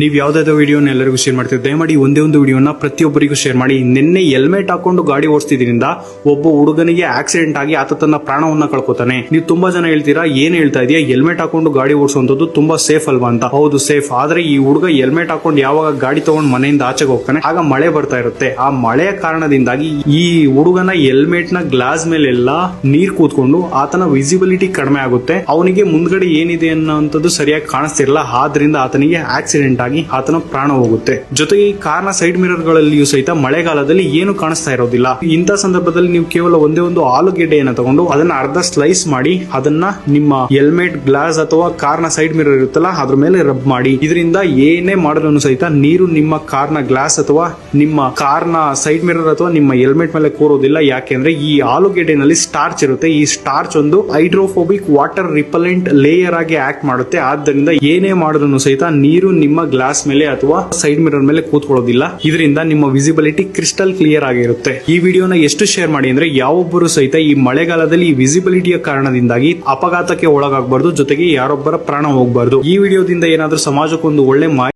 ನೀವು ಯಾವ್ದಾದ್ರು ವಿಡಿಯೋನ ಎಲ್ಲರಿಗೂ ಶೇರ್ ಮಾಡ್ತೀವಿ. ದಯಮಾಡಿ ಒಂದೇ ಒಂದು ವಿಡಿಯೋನ ಪ್ರತಿಯೊಬ್ಬರಿಗೂ ಶೇರ್ ಮಾಡಿ. ನಿನ್ನೆ ಹೆಲ್ಮೆಟ್ ಹಾಕೊಂಡು ಗಾಡಿ ಓಡಿಸ್ತಿದ್ರಿಂದ ಒಬ್ಬ ಹುಡುಗನಿಗೆ ಆಕ್ಸಿಡೆಂಟ್ ಆಗಿ ಆತ ತನ್ನ ಪ್ರಾಣವನ್ನ ಕಳ್ಕೊತಾನೆ. ನೀವು ತುಂಬಾ ಜನ ಹೇಳ್ತೀರಾ, ಏನ್ ಹೇಳ್ತಾ ಇದೆಯಾ? ಹೆಲ್ಮೆಟ್ ಹಾಕೊಂಡು ಗಾಡಿ ಓಡಿಸುವಂತದ್ದು ತುಂಬಾ ಸೇಫ್ ಅಲ್ವಾ ಅಂತ. ಹೌದು ಸೇಫ್ ಆದ್ರೆ ಈ ಹುಡುಗ ಹೆಲ್ಮೆಟ್ ಹಾಕೊಂಡು ಯಾವಾಗ ಗಾಡಿ ತಗೊಂಡ್ ಮನೆಯಿಂದ ಆಚೆಗೆ ಹೋಗ್ತಾನೆ, ಆಗ ಮಳೆ ಬರ್ತಾ ಇರುತ್ತೆ. ಆ ಮಳೆಯ ಕಾರಣದಿಂದಾಗಿ ಈ ಹುಡುಗನ ಹೆಲ್ಮೆಟ್ನ ಗ್ಲಾಸ್ ಮೇಲೆಲ್ಲ ನೀರ್ ಕೂತ್ಕೊಂಡು ಆತನ ವಿಸಿಬಿಲಿಟಿ ಕಡಿಮೆ ಆಗುತ್ತೆ. ಅವನಿಗೆ ಮುಂದ್ಗಡೆ ಏನಿದೆ ಅನ್ನೋಂಥದ್ದು ಸರಿಯಾಗಿ ಕಾಣಿಸ್ತಿರಲ್ಲ ಆದ್ರಿಂದ ಆತನಿಗೆ ಆಕ್ಸಿಡೆಂಟ್ ಆಗಿ ಆತನ ಪ್ರಾಣ ಹೋಗುತ್ತೆ. ಜೊತೆಗೆ ಈ ಕಾರ್ನ ಸೈಡ್ ಮಿರರ್ ಗಳಲ್ಲಿಯೂ ಸಹಿತ ಮಳೆಗಾಲದಲ್ಲಿ ಏನು ಕಾಣಿಸ್ತಾ ಇರೋದಿಲ್ಲ. ಇಂಥ ಸಂದರ್ಭದಲ್ಲಿ ನೀವು ಕೇವಲ ಒಂದೇ ಒಂದು ಆಲೂಗೆಡ್ಡೆಯನ್ನು ತಗೊಂಡು ಅದನ್ನ ಅರ್ಧ ಸ್ಲೈಸ್ ಮಾಡಿ, ಅದನ್ನ ನಿಮ್ಮ ಹೆಲ್ಮೆಟ್, ಗ್ಲಾಸ್ ಅಥವಾ ಕಾರ್ನ ಸೈಡ್ ಮಿರರ್ ಇರುತ್ತಲ್ಲ, ಅದ್ರ ಮೇಲೆ ರಬ್ ಮಾಡಿ. ಇದರಿಂದ ಏನೇ ಮಾಡಿದ್ರು ಸಹಿತ ನೀರು ನಿಮ್ಮ ಕಾರ್ನ ಗ್ಲಾಸ್ ಅಥವಾ ನಿಮ್ಮ ಕಾರ್ನ ಸೈಡ್ ಮಿರರ್ ಅಥವಾ ನಿಮ್ಮ ಹೆಲ್ಮೆಟ್ ಮೇಲೆ ಕೂರೋದಿಲ್ಲ. ಯಾಕೆಂದ್ರೆ ಈ ಆಲೂಗೆಡ್ಡೆನಲ್ಲಿ ಸ್ಟಾರ್ಚ್ ಇರುತ್ತೆ. ಈ ಸ್ಟಾರ್ಚ್ ಒಂದು ಹೈಡ್ರೋಫೋಬಿಕ್ ವಾಟರ್ ರಿಪಲೆಂಟ್ ಲೇಯರ್ ಆಗಿ ಆಕ್ಟ್ ಮಾಡುತ್ತೆ. ಆದ್ದರಿಂದ ಏನೇ ಮಾಡಿದ್ರು ಸಹಿತ ನೀರು ನಿಮ್ಮ ಗ್ಲಾಸ್ ಮೇಲೆ ಅಥವಾ ಸೈಡ್ ಮಿರರ್ ಮೇಲೆ ಕೂತ್ಕೊಳ್ಳೋದಿಲ್ಲ. ಇದರಿಂದ ನಿಮ್ಮ ವಿಸಿಬಿಲಿಟಿ ಕ್ರಿಸ್ಟಲ್ ಕ್ಲಿಯರ್ ಆಗಿರುತ್ತೆ. ಈ ವಿಡಿಯೋನ ಎಷ್ಟು ಶೇರ್ ಮಾಡಿ ಅಂದ್ರೆ ಯಾವೊಬ್ಬರು ಸಹಿತ ಈ ಮಳೆಗಾಲದಲ್ಲಿ ಈ ವಿಸಿಬಿಲಿಟಿಯ ಕಾರಣದಿಂದಾಗಿ ಅಪಘಾತಕ್ಕೆ ಒಳಗಾಗಬಾರ್ದು, ಜೊತೆಗೆ ಯಾರೊಬ್ಬರ ಪ್ರಾಣ ಹೋಗಬಾರ್ದು. ಈ ವಿಡಿಯೋದಿಂದ ಏನಾದ್ರೂ ಸಮಾಜಕ್ಕೊಂದು ಒಳ್ಳೆ ಮಾಹಿತಿ